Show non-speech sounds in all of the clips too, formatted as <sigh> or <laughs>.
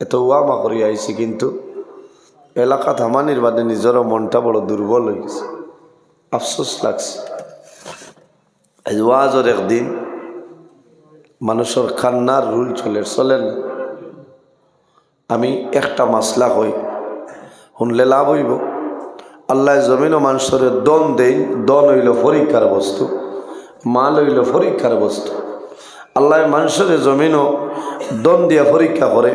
এত ওয়ামা করি আইছি কিন্তু এলাকা থামানির বাদে নিজেরও মনটা বড় দুর্বল হয়ে গেছে। আফসোস লাগছে। আজ ওয়াজর একদিন মানুষের খান্নার রুল চলে চলেন আমি একটা মাসলা হই শুনলে লাভ হইব। আল্লাহ জমিন ও মানুষের দন দেই, দন হইল পরীক্ষার বস্তু, মাল হইল পরীক্ষার বস্তু। আল্লাহ মানুষের জমিনও দন দিয়া পরীক্ষা করে।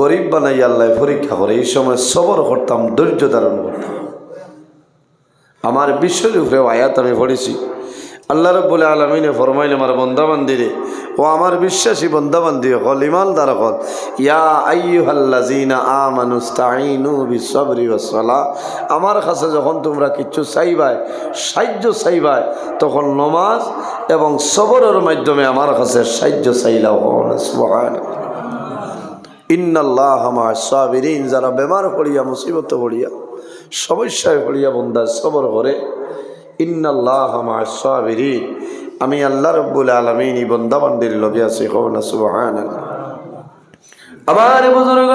গরিব বানাই আল্লাহ পরীক্ষা করে, এই সময় সবর করতাম, ধৈর্য ধারণ করতাম। আমার বিশ্বের উপরে আয়াত আমি পড়েছি। আল্লাহ রব্বুল আলমিনে ফরমাইল আমার বন্দাবান্দিরে, ও আমার বিশ্বাসী বন্দাবান্দি হল ইমানদার হল ইয়া আইয়ুহাল্লাযিনা আমানুস্তাঈনু বিসবরি ওয়াসসালাহ। আমার কাছে যখন তোমরা কিচ্ছু চাইবাই সাহায্য চাইবাই তখন নমাজ এবং সবরের মাধ্যমে আমার কাছে সাহায্য চাইলাও ইন্নাল্লাহ যারা বেমার পড়িয়া মুসিবত পড়িয়া সমস্যায় পড়িয়া বন্দা সবর করে, ইন্নাল্লাহ আমি আল্লাহ রব্বুল আলমিন, এই বন্দাবান্দির লবি আছি হন সুবহান আমার বুজুর্গ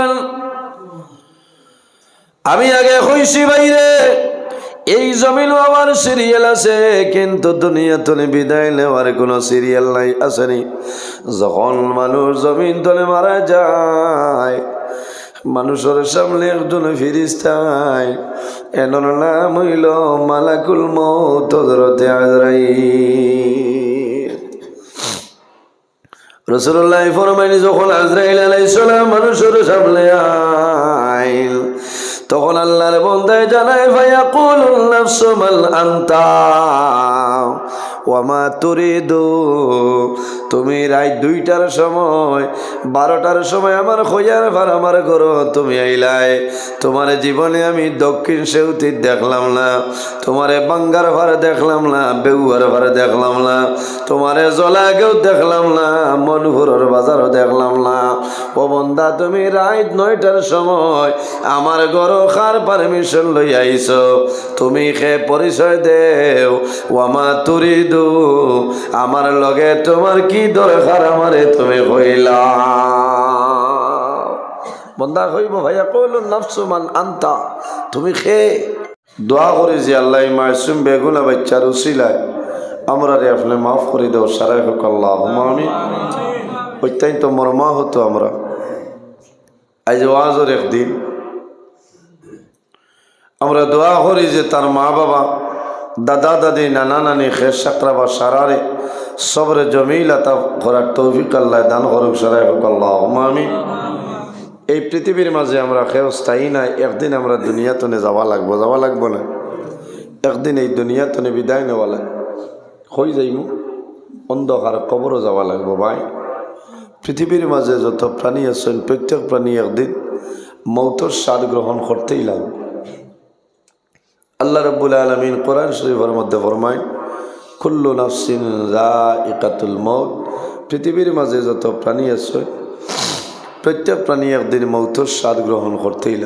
আমি আগে হইছি বাইরে। এই জমিনও আমার সিরিয়াল আছে, কিন্তু দুনিয়া তলে বিদায় নেওয়ার কোনো সিরিয়াল নাই, আসেনি। যখন মানুষ জমিন তলে মারা যায়, মানুষের সামনে একজন ফিরিস্তাই এনর নাম হইল মালাকুল মৌত হজরতে আজরাই রসুল্লাহ ফরমাইনি, যখন আজরাইল আলাইসালাম মানুষের সামনে আইল তখন আল্লাহর বন্দায় জানায় ভাইয়া কুল নাফসুমাল আন্তা। ওয়ামা তুরিদু, তুমি রাত দুইটার সময়, বারোটার সময় আমার খোঁজার ভার আমার করো, তুমি আইলাই তোমার জীবনে আমি দক্ষিণ সেউতির দেখলাম না, তোমারে বাঙ্গার ভার দেখলাম না, বেউয়ার ভার দেখলাম না, তোমারে জলাগেও দেখলাম না, মনভুরের বাজারও দেখলাম না, ও বন্দা তুমি রাত নয়টার সময় আমার গর খার পারমিশন লই আইছো তুমি খে পরিচয় দেও, ওয়ামা তুরিদু আমার লগে তোমার কি দরকার আমারে তুমি কইলা? বন্দা কইব, ভাইয়া কইল নাফসুমান আন্তা, তুমি খে? দোয়া করি যে আল্লাহ মাসুম বেগুনা বাচ্চার উসিলায় আমরা রে আপনি মাফ করে দেও সারাই হোক আল্লাহ আমি অত্যন্ত মর্মা হতো আমরা। আজ ওয়াজর একদিন আমরা দোয়া করি যে তার মা বাবা দাদা দাদি, নানা নানি খেস সাকরা বা সারারে, সবরে জমিলা তা করার তৌফিক আল্লাহ দান করুক, সারাই হোক আল্লাহ আমি এই পৃথিবীর মাঝে আমরা খেও স্থায়ী নাই, একদিন আমরা দুনিয়াতনে যাওয়া লাগবো যাওয়া লাগবো না। একদিন এই দুনিয়াতনে বিদায় নেওয়া লাগবে হয়ে যাইমু? অন্ধকার কবরও যাওয়া লাগবো, ভাই। পৃথিবীর মাঝে যত প্রাণী আছেন, প্রত্যেক প্রাণী একদিন মৌতর স্বাদ গ্রহণ করতেই লাগবে। আল্লাহ রব্বুল আলমিন কোরআন শরীফের মধ্যে ফরমায়, কুল্লু নাফসিন রা ইকাতুল মৌত পৃথিবীর মাঝে যত প্রাণী আছে, প্রত্যেক প্রাণী একদিন মৌতর স্বাদ গ্রহণ করতেই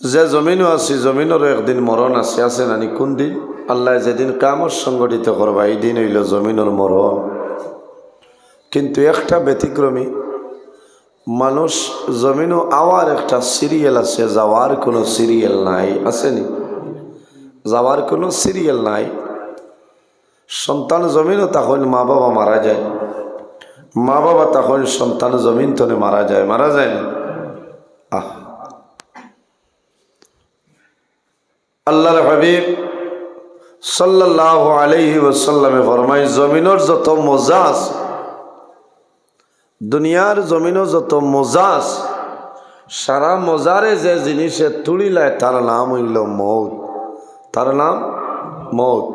যে জমিনও আছে, জমিনেরও একদিন মরণ আছে আছে নানি কোন দিন? আল্লাহ যেদিন কামর সংগঠিত করবা, এই দিন হইল জমিনের মরণ। কিন্তু একটা ব্যতিক্রমী মানুষ জমিনও আওয়ার একটা সিরিয়াল আছে, যাওয়ার কোনো সিরিয়াল নাই, আসেনি? যাওয়ার কোনো সিরিয়াল নাই। সন্তান জমিনও তখন মা বাবা মারা যায়। মা বাবা তখন সন্তান জমিন তনে মারা যায়। মারা যায় না? আহ। আল্লাহর হাবিব সাল্লাহ আলাইহি ওসাল্লামে ফরমাই জমিনের যত মজা আছে দুনিয়ার জমিনও যত মজা আছে, সারা মজারে যে জিনিসে তুলিলায় তার নাম হইল মৌত। তার নাম মৌত।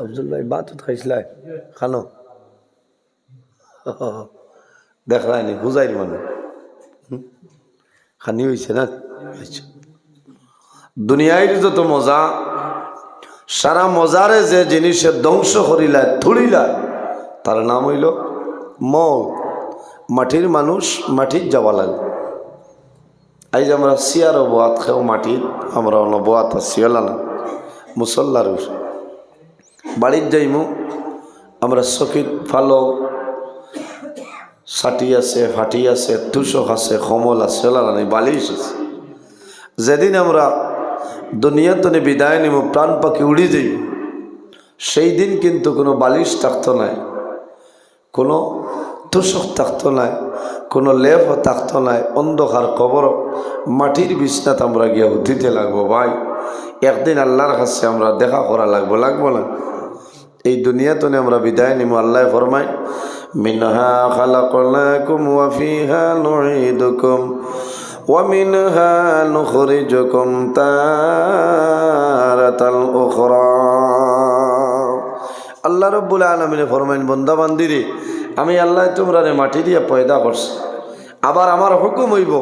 আবদুল্লাহ বাত খাইছিলাই খানো? <laughs> দেখায়নি বুঝাই মানে। খানি হয়েছে না? আচ্ছা। দুনিয়ার যত মজা, সারা মজারে যে জিনিসে ধ্বংস করিলায় থুড়িলায় তার নাম হইল মৌত। মাটির মানুষ মাটির যাওয়া লাগে আজ আমরা সিয়ার বোয়াত খেও মাটির, আমরা অন্য বোয়াত আসিওলা না? মুসল্লার বাড়ির যাইমু, আমরা চকিত ফালো, ষাটি আছে ফাটি আছে, তুষক আছে, কমল আছে লালানি বালিশ আছে। যেদিন আমরা দুনিয়াতনে বিদায় নিব প্রাণ পাখি উড়ি যাই সেই দিন কিন্তু কোনো বালিশ থাকতো নাই। কোনো তুষক থাকতো নাই, কোনো লেপও থাকতো নাই, অন্ধকার কবর, মাটির বিছনাত আমরা গিয়ে উঠিতে লাগবো ভাই। একদিন আল্লাহর কাছে আমরা দেখা করা লাগবো লাগবো না? এই দুনিয়াতনে আমরা বিদায় নিব আল্লাহ ফরমায়, মিনহা আল্লাহ রব্বুল আলমিনে ফরমাইন বন্দা বান্দিরে আমি আল্লাহ তোমরা মাটি দিয়ে পয়দা করছি। আবার আমার হুকুম হইব,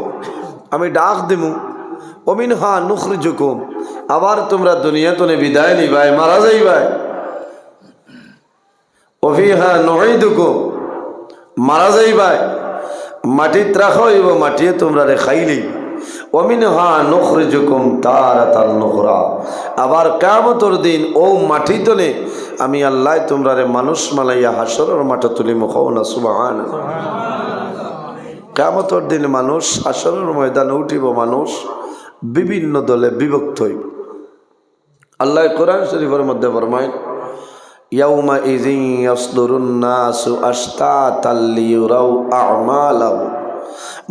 আমি ডাক দিমু অমিন হা নুখরি জুকুম আবার তোমরা দুনিয়া তনে বিদায় নিবাই, মারা যাইবাই। অভিহা নহই দুকুম মারা যাইবাই। মাটিত রাখা হইব মাটিয়ে তোমরা রে খাইলেই অমিন হা নখরে জুকুম তার তার নখরা। আবার কামতর দিন ও মাটি তলে আমি আল্লাহ তোমরা রে মানুষ মালাইয়া হাসরের মাঠে তুলি মুখ না সুবাহান। কামতর দিন মানুষ হাসরের ময়দানে উঠিব মানুষ বিভিন্ন দলে বিভক্ত হইব। আল্লাহ কোরআন শরীফের মধ্যে ফরমায়, ইয়াউমা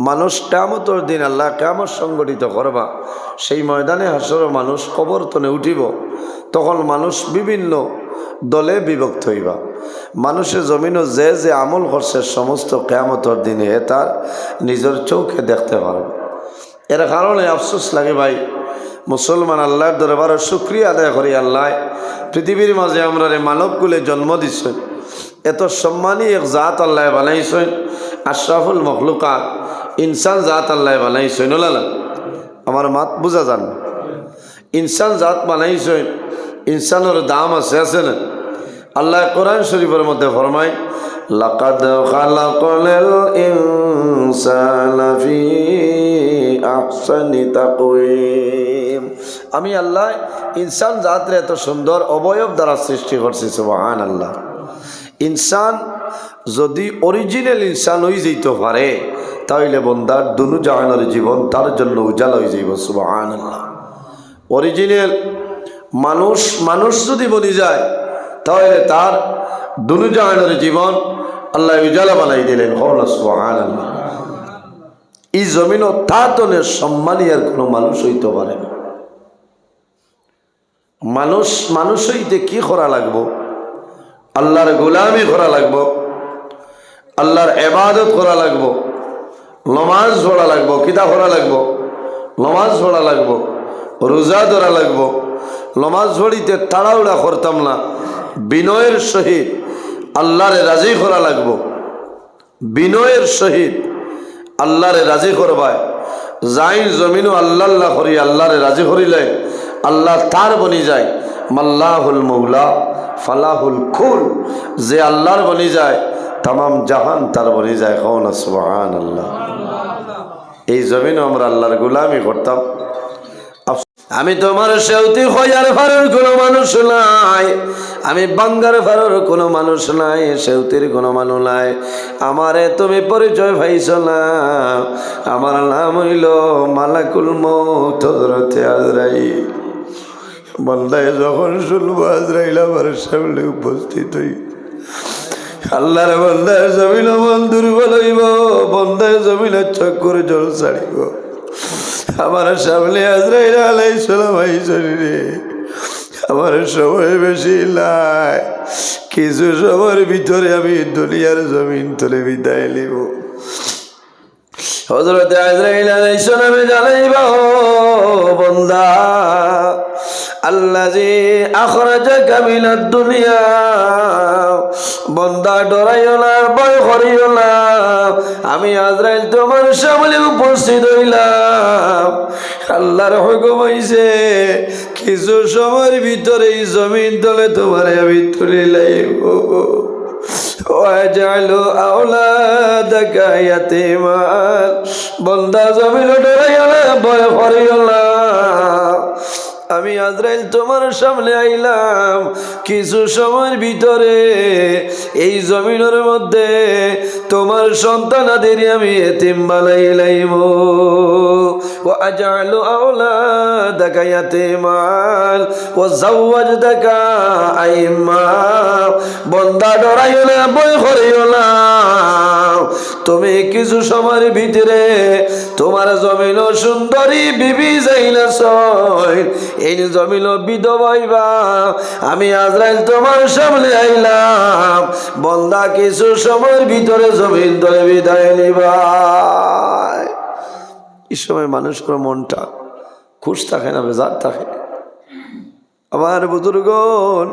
মানুষ দিন আল্লাহ কামত সংগঠিত করবা। সেই ময়দানে হাসর মানুষ কবর তনে উঠিব। তখন মানুষ বিভিন্ন দলে বিভক্ত হইবা। মানুষের জমিনও যে যে আমল করছে, সমস্ত কেয়ামতর দিনে তার নিজের চোখে দেখতে পারবে। এর কারণে আফসোস লাগে ভাই, মুসলমান আল্লাহর দরবারে শুক্রিয়া আদায় করি আল্লাহ, পৃথিবীর মাঝে আমরা রে মানবকুলে জন্ম দিচ্ছেন এত সম্মানী এক জাত আল্লাহ বানাইছেন, আশরাফুল মখলুকা ইনসান জাত আল্লাহ বানাইছেন আমার মাত বোঝা যান ইনসান জাত বানাইছেন ইনসানের দাম আছে আছে না? আল্লাহ কোরআন শরীফের মধ্যে ফরমায় আমি আল্লাহ ইনসান জাতরে এত সুন্দর অবয়ব দ্বারা সৃষ্টি করছি সুবহান আল্লাহ ইনসান যদি অরিজিনাল ইনসান হয়ে যেতে পারে তাহলে বন্দার দুনু জাহানের জীবন তার জন্য উজাল হয়ে যাইব সুবহান আল্লাহ অরিজিনাল মানুষ মানুষ যদি বনি যায়, তাহলে তার দুনু জাহানের জীবন আল্লাহ উজালা বানাই দিলেন। এই জমিনও তাতনের সম্মানী আর কোনো মানুষ হইতে পারে না। মানুষ মানুষ হইতে কি করা লাগবো? আল্লাহর গোলামি করা লাগবো? আল্লাহর এবাদত করা লাগবো? নমাজ পড়া লাগবো? কিতা করা লাগবো? নমাজ পড়া লাগবো? রোজা ধরা লাগবো। নমাজ পড়িতে তাড়াউড়া করতাম না। বিনয়ের সহিত আল্লাহরে রাজি করা লাগবো। বিনয়ের সহিত আল্লাহরে রাজি করবায়। যাই জমিনও আল্লাহ করি, আল্লাহরে রাজি করিলে আল্লাহ তার বনি যায়। মাল্লাহুল মৌলা, ফালাহুল খুল। যে আল্লাহর বনি যায়, তামাম জাহান তার বনি যায়। কখন সুবহান আল্লাহ এই জমিনও আমরা আল্লাহর গুলামি করতাম। আমি তোমার সেউতি হইয়ার ফারের কোনো মানুষ নাই। আমি বাঙ্গার ফারের কোনো মানুষ নাই, সেউতির কোনো মানুষ নাই। আমারে তুমি পরিচয় পাইছ না। আমার নাম হইল মালাকুল মৌত হজরতে আজরাই বন্দায় যখন শুনব, আজরাইল আমার সামনে উপস্থিত হই। আল্লাহর বন্দায় জমিল মন দুর্বল হইব, বন্দায় জমিল চক্কর জল ছাড়িব। আমার সামনে আজরাইল আলাই সালাম শরীরে আমার সময় বেশি নাই। কিছু সময়ের ভিতরে আমি দুনিয়ার জমিন তুলে বিদায় নিব। হজরত আজরাইল আলাই সালামে জানাইব বন্দা। আল্লাহ যে আখরাজা কামিলার দুনিয়া। বন্দা ডরাইও না, ভয় করিও না। আমি আজরাইল তোমার সামনে উপস্থিত হইলাম। আল্লাহর হুকুম হইছে, কিছু সময়ের ভিতরে এই জমিন তলে তোমার আমি তুলে লাইব। ওয়াজালু আওলাদাকা ইয়াতীমান। বন্দা জমিন ডরাইও না, ভয় করিও না। আমি আজরাইল তোমার সামনে আইলাম কিছু সময়ের ভিতরে। এই জমিনের মধ্যে তোমার সন্তানাদের আমি এতিম বালাই লাইব ও আওলা দেখা ইয়াতে মাল ও জাওয়াজ দেখা আইমা। বন্দা ডরাইও না, বই করিও না। তুমি কিছু সময়ের ভিতরে তোমার জমিন সুন্দরী বিবি যাইলা সই এই জমিন বিধবাইবা আমি আজরাইল তোমার সামনে আইলাম। বন্দা কিছু সময়ের ভিতরে জমিন ধরে বিদায় নিবা। এই সময় মানুষের মনটা খুশ থাকে না, বেজার থাকে। আমার বুজুর্গন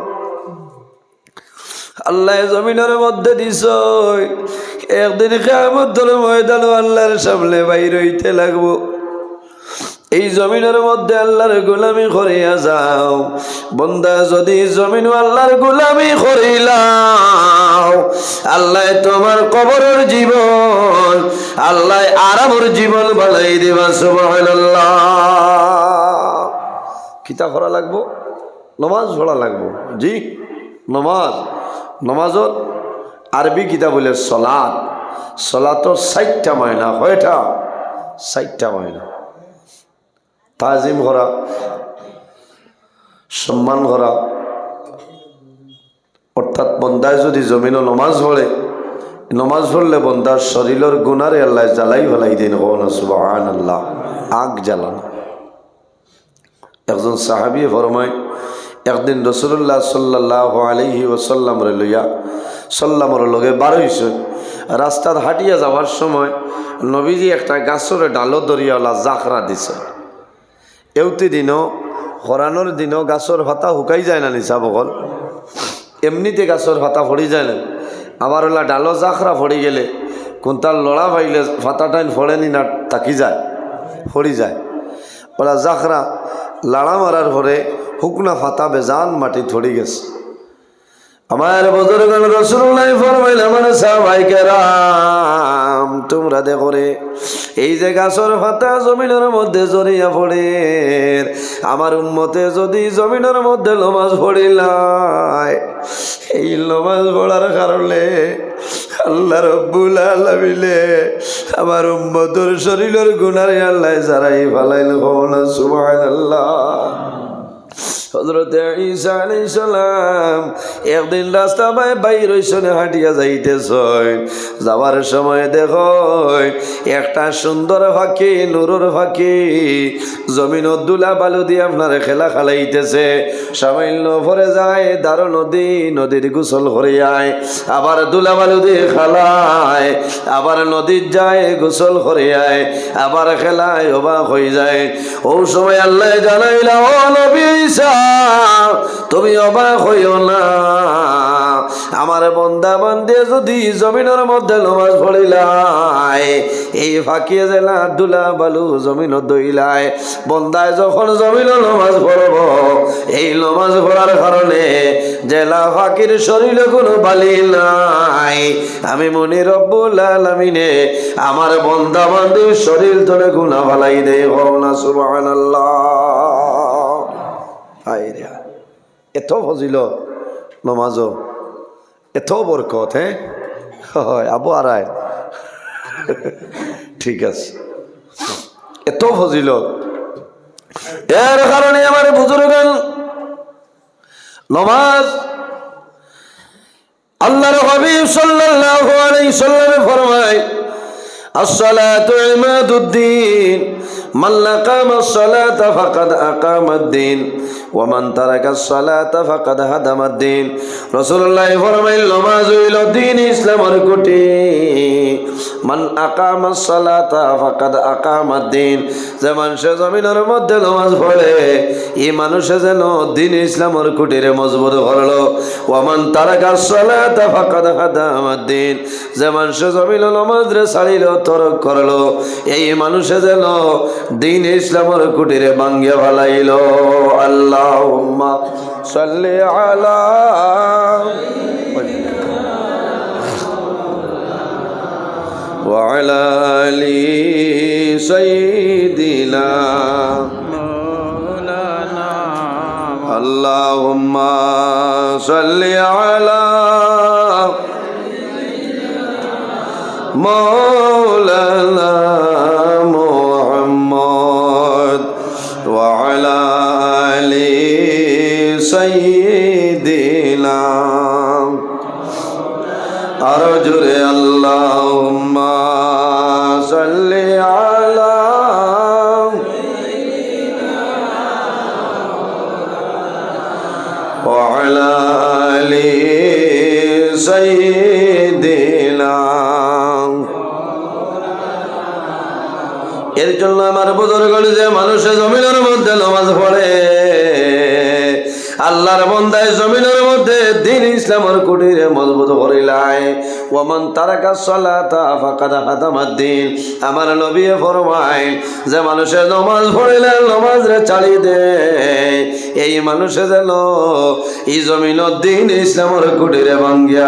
আল্লাহ জমিনের মধ্যে দিস একদিন খেয়ামতের ময়দান আল্লাহর সামনে বাইর হইতে লাগবো। এই জমিনের মধ্যে আল্লাহর গোলামি করিয়া যাও। বন্দা, যদি জমিন আল্লাহর গোলামি করিলাও আল্লাহ তোমার কবরের জীবন, আল্লাহ আরামর জীবন বানাই দিবা, সুবহানাল্লাহ। কিতা করা লাগবো? নমাজ পড়া লাগবো। জি, নমাজ। নমাজত আরবি কিতা বলে সলাদ সলাতর ষাটটা ময়না, কয়টা? ষাটটা ময়না। তাজিম করা সম্মান করা অর্থাৎ বন্দায় যদি জমিনও নমাজ পড়ে, নমাজ পড়লে বন্দার শরীরের গুণারে আল্লাহ জ্বালাই ফেলাই দিন হন আল্লাহ আগ জ্বালানো। একজন সাহাবি ফরমায়, একদিন রসুল্লাহ সাল্লাহ আলহি ওসাল্লামর লইয়া সাল্লামর লগে বারোইছে রাস্তাত হাঁটিয়া যাওয়ার সময় নবীজি একটা গাছরে ডালো দরিয়াওয়ালা জাখরা দিছে। এউতি দিনও, হরানোর দিনও গাছর পাতা শুকাই যায় না নিচা বকল এমনিতে গাছর পাতা ফড়ি যায় না। আবার ওলা ডালো জাখরা ফড়ি গেলে কোনটার লড়া পাইলে পাতা টাইন ফড়েনি না তাকি যায় ফড়ি যায়। ওলা জাখরা লাড়া মারার পরে হুকনা ফাতা বেজান মাটি থড়ি গেছে। আমার বুজুর্গ রসুল্লাহ ফরমাইল, আমার সাহাবাই কেরাম তোমরা দেখো রে, এই যে গাছর ফাতা জমিনের মধ্যে জড়িয়া পড়ে, আমার উন্মতে যদি জমিনের মধ্যে লমাজ পড়িলাই এই লমাজ পড়ার কারণে আল্লাহ রব্বুল আলমিলে আমার উম্মতর শরীরের গুণারে আল্লাহ যারাই ফালাইল কমনা সুবহান আল্লাহ হজরত ঈসা আলাইহিস সালাম একদিন রাস্তা বাই বাইর হইসনে হাঁটিয়া যাইতেছ। যাওয়ার সময় দেখো, একটা সুন্দর ফাঁকি, নুরুর ফাঁকি, জমিন দুলা বালু দিয়ে আপনার খেলা খেলাইতেছে। সামান্য ভরে যায়, দারো নদী, নদীর গোসল করে যায়, আবার দুলা বালু দিয়ে খেলায়, আবার নদীর যায়, গোসল করে যায়, আবার খেলায় অবাক হয়ে যায়। ও সময় আল্লাহ জানাইলা, ও নবী ঈসা তুমি অবাক হইও না। আমার বন্দা বান্দে যদি জমিনের মধ্যে নমাজ পড়িলাই এই ফাঁকিয়ে জেলা দুলা বালু জমিন দইলাই বন্দায় যখন জমিন নমাজ পড়ব, এই নমাজ পড়ার কারণে জেলা ফাঁকির শরীরে কোনো বালি নাই। আমি মনে রব্বুল আলমিনে আমার বন্দা বান্ধব শরীর ধরে গুণা ভালাই দেয় না সুবাহ আইরে এত ফজিল নমাজ এত বরকত হ্যাঁ হয় আবু আরায় ঠিক আছে এত ফজিল এর কারণে আমার বুজুর্গ নমাজ আল্লাহর হাবিব সাল্লাল্লাহু আলাইহি সাল্লামে ফরমায় الصلاة عماد الدين من أقام الصلاة فقد أقام الدين ওয়ামান তারাকা সালাতা ফাকাদ হাদামাদ দিন। রাসূলুল্লাহ ফরমাইল নামাজ হইল দ্বীন ইসলামের কুটি মান আকামা সালাতা ফাকাদ আকামা দিন। যে মানুষের জমিনের মধ্যে নামাজ পড়ে, এই মানুষে যেন দিন ইসলামের কুটিরে মজবুত করল। ওয়ামান তারা গাছ সালাতা ফাকাদ দা আমার দিন। যে মানুষে জমিল নামাজ রে ছাড়িল, তরক করল, এই মানুষে যেন দিন ইসলামের কুটিরে বাঙ্গে ভালাইল আল্লাহ সাল্লি আলা وعلى آل سيدنا مولانا. اللهم صل على مولانا محمد وعلى آل سيدنا. أرجو এর জন্য আমার বুজুর্গ যে মানুষের জমিনের মধ্যে নমাজ পড়ে আল্লাহর বন্দায় জমিনের মধ্যে দিন ইসলামের কুটিরে মজবুত করিলাই। ওমান তারাকা সালাতা ফাকাদ হাতামাদ্দিন আমার নবী ফরমায়, যে মানুষের নমাজ পড়িলে নমাজ রে চালি দে। এই মানুষে যেন এই জমিনের দিন ইসলামের কুটিরে ভাঙ্গিয়া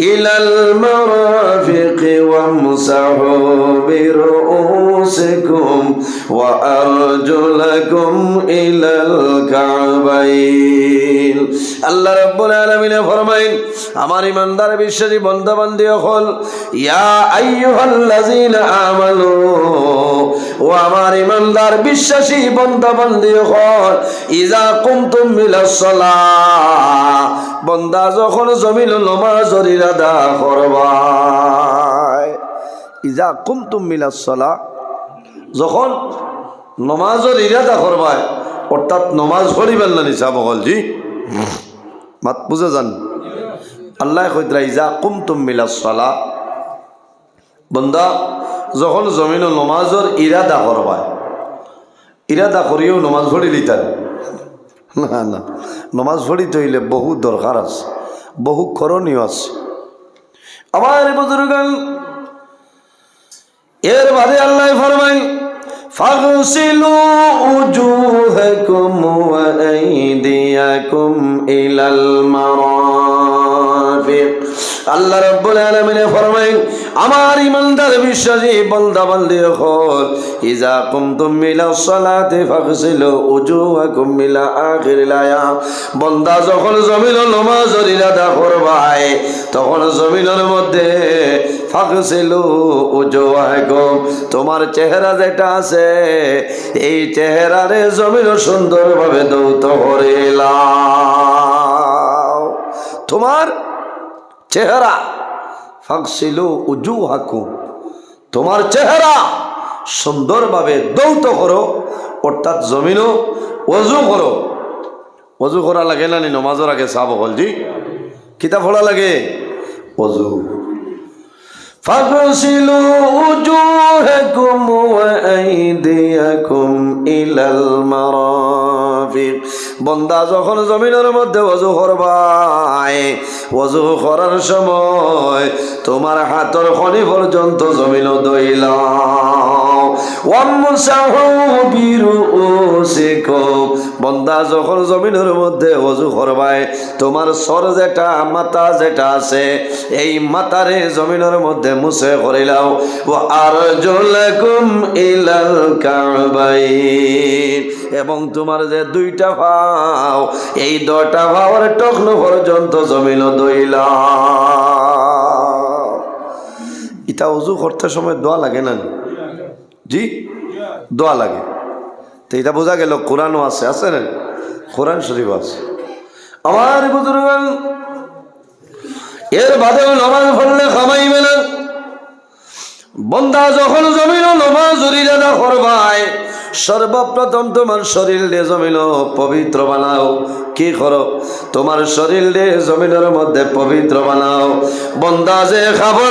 إلى المرافق وامسحوا برؤوسكم وأرجلكم إلى الكعبين আল্লাহ রাব্বুল আলামিন ফরমাইন আমার ইমানদার বিশ্বাসী বান্দা বান্দি হল ইয়া আইয়ুহাল্লাযীনা আমানু ও আমার ইমানদার বিশ্বাসী বান্দা বান্দি হল ইজা কুমতুম মিলাস সালাহ বন্দা যখন জমিল নমাজের ইরাদা করবাই ইজা কুমতুম মিলাস সালাহ যখন নমাজের ইরাদা করবাই অর্থাৎ নমাজ পড়িবেন না নিসা বকল জি মাত বুঝে যান। আল্লাহ কইতরা ইজা কুমতুম মিলাস সালাহ বন্দা যখন জমিন নমাজের ইরাদা করবায় ইরাদা করিও নমাজ পড়ি লিতার না না নমাজ পড়িতে হইলে বহু দরকার আছে বহু করণীয় আছে আমার বুজুর্গান এর বাদে আল্লাহ ফরমাইন فاغسلوا وجوهكم وأيديكم إلى المرافق আল্লাহ রব্বুল আলামিনে ফরমাইন, আমার ইমানদার বিশ্বাসী বান্দা বান্দি হল ইজা কুমতুম মিলা সালাতে ফাগসিলু উজুহাকুম মিলা আখির লায়া। বান্দা যখন জমিন নামাজের ইরাদা করবাই তখন জমিনের মধ্যে ফাগসিলু উজুহাকুম তোমার চেহারা যেটা আছে, এই চেহারারে জমিন সুন্দরভাবে দৌত করিলাম। তোমার চেহারা ফাঁকছিল উজু হাকু তোমার চেহারা সুন্দরভাবে দৌত করো অর্থাৎ জমিনও অজু করো অজু করা লাগে না নি নমাজের আগে সাব হল জি কিতাব পড়া লাগে অজু فاغسلوا وجوهكم وأيديكم إلى المرافق বন্দা যখন জমিনের মধ্যে অজু করবাই অজু করার সময় তোমার হাতর খনি পর্যন্ত জমিন দইল বন্দা যখন জমিনের মধ্যে অজু করবাই তোমার সর যেটা মাতা যেটা আছে, এই মাথারে জমিনের মধ্যে মুছে করিলাও। ও আর ইলাল কাবাইন। এবং তোমার যে দুইটা ভাও এই দটা ভাওয়ার টকলো পর্যন্ত জমিল দইলা। ইটা উজু করতে সময় দোয়া লাগে না? জি? দোয়া লাগে। তো এটা বোঝা গেল কোরআনও আছে আছে না? কোরআন শরীফ আছে। আমার বুজুর্গান এর বাদেও নামাজ পড়লে খামাইবে না বন্দা যখন জমিন নমাজ উরিদাদা করবায়। সর্বপ্রথম তোমার শরীর দিয়ে জমিন পবিত্র বানাও। কি করো? তোমার শরীর দিয়ে জমিনের মধ্যে পবিত্র বানাও। বন্দাজে খাবার